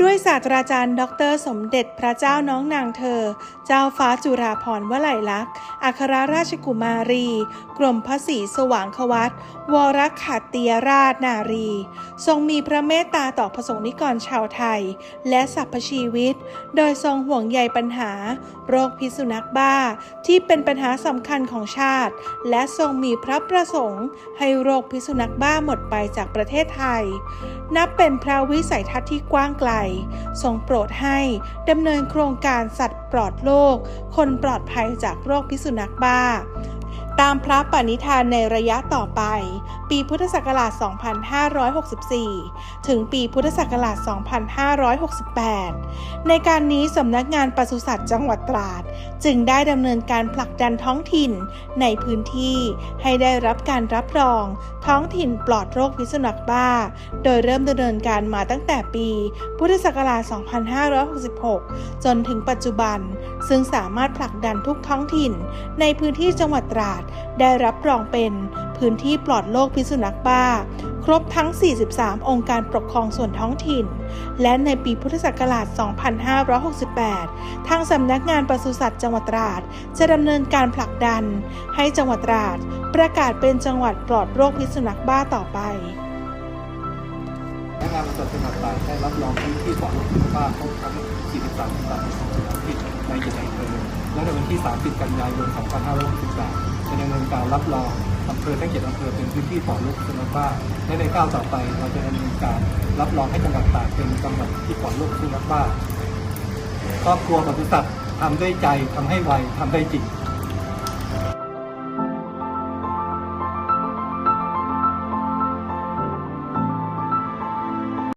ด้วยศาสตราจารย์ ดร สมเด็จพระเจ้าน้องนางเธอ เจ้าฟ้าจุฬาภรณ์วลัยลักษณ์ อัครราชกุมารี กรมพระศรีสว่างควัตวรขัตติยราชนารี ทรงมีพระเมตตาต่อพระสงฆ์นิกรชาวไทย และสรรพชีวิต โดยทรงห่วงใยปัญหา โรคพิษสุนัขบ้าที่เป็นปัญหาสำคัญของชาติ และทรงมีพระประสงค์ ให้โรคพิษสุนัขบ้าหมดไปจากประเทศไทย นับเป็นพระวิสัยทัศน์ที่กว้างไกล ทรงโปรดให้ดำเนินโครงการสัตว์ปลอดโรคคนปลอดภัยจากโรคพิษสุนัขบ้า ตามพระปณิธานในระยะต่อไป ปีพุทธศักราช 2564 ถึงปีพุทธศักราช 2568 ในการนี้สำนักงานปศุสัตว์จังหวัดตราด จึงได้ดำเนินการผลักดันท้องถิ่นในพื้นที่ให้ได้รับการรับรอง ท้องถิ่นปลอดโรคพิษสุนัขบ้า โดยเริ่มดำเนินการมาตั้งแต่ปี พุทธศักราช 2566 จนถึงปัจจุบัน ซึ่งสามารถผลักดันทุกท้องถิ่นในพื้นที่จังหวัดตราดได้รับรองเป็นพื้นที่ปลอดโรคพิษสุนัขบ้า ครบทั้ง 43 องค์การปกครองส่วนท้องถิ่น และในปีพุทธศักราช 2568 ทางสำนักงานปศุสัตว์จังหวัดตราด จะดำเนินการผลักดัน ให้จังหวัดตราด ประกาศเป็นจังหวัดปลอดโรคพิษสุนัขบ้าต่อไปพนักงานบริษัทจังหวัดตราดได้รับรองพื้นที่ปลอดโรคพิษสุนัขบ้าครบทั้ง 43จังหวัดที่นในเขตอำเภอและในวันที่ 30 กันยายน 2568 จะดำเนินการรับรองอำเภอทั้งเจ็ดอำเภอเป็นพื้นที่ปลอดโรคพิษสุนัขบ้าและในก้าวต่อไปเราจะดำเนินการรับรองให้จังหวัดตากเป็นจังหวัดที่ปลอดโรคพิษสุนัขบ้าครอบครัวปศุสัตว์ทำด้วยใจทำให้ไวทำได้จริง